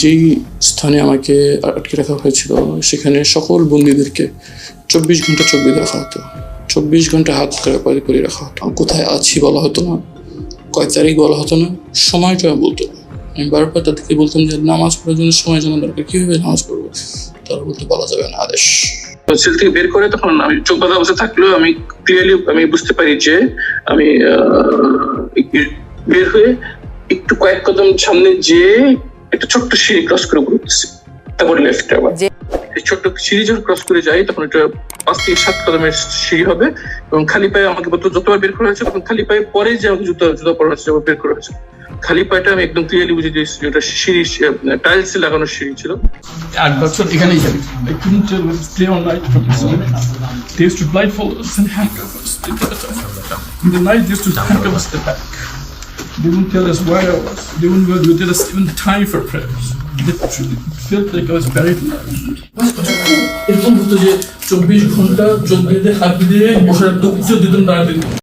যেই স্থানে আমাকে আটকে রাখা হয়েছিল, সেখানে সকল বন্দীদেরকে চব্বিশ ঘণ্টা চোখ বেঁধে রাখা হতো। চব্বিশ ঘণ্টা হাত করে করে রাখা হতো। কোথায় আছি বলা হতো না। কয় তারিখ বলা হতো না। সময়টা বলতো আমি বারবার তাদেরকে বলতাম যে, নামাজ পড়ার জন্য সময় জানা দরকার। কীভাবে নামাজ পড়ব? তারা বলতে, বলা যাবে না, আদেশ। সেল থেকে বের করে তখন আমি চোখ বাঁধা অবস্থা থাকলেও আমি ক্লিয়ারলি আমি বুঝতে পারি যে, আমি বের হয়ে একটু কয়েক কদম সামনে যে একটা ছোট্ট সিঁড়ি ক্রস করে উপরে উঠতেছি তারপরে লেফটে আবার। এই ছোট্ট সিঁড়ি যখন ক্রস করে যাই তখন একটা পাঁচ থেকে সাত কদমের সিঁড়ি হবে এবং খালি পায়ে আমাকে বলতো যতবার বের করা হয়েছে তখন খালি পায়ে পরে যে আমাকে জুতো জুতো পরা হয়েছে বের করা হয়েছে। খালি পায়েটা আমি একদম ক্লিয়ারলি বুঝে দিয়েছি যে ওটা সিঁড়ি টাইলস লাগানো সিঁড়ি ছিল। আট বছর এখানেই যাবে। I couldn't tell whether to stay all night for this They used to blindfold us and handcuff us. In the night, they used to handcuff us the back. They wouldn't tell us where I was. They wouldn't they tell us even the time for prayers. Literally, it felt like I was buried alive. এরকম হতো যে চব্বিশ ঘন্টা চোখ বেঁধে হাত দিয়ে বসে রাখতো কিছু দিতেন দাঁড়াতে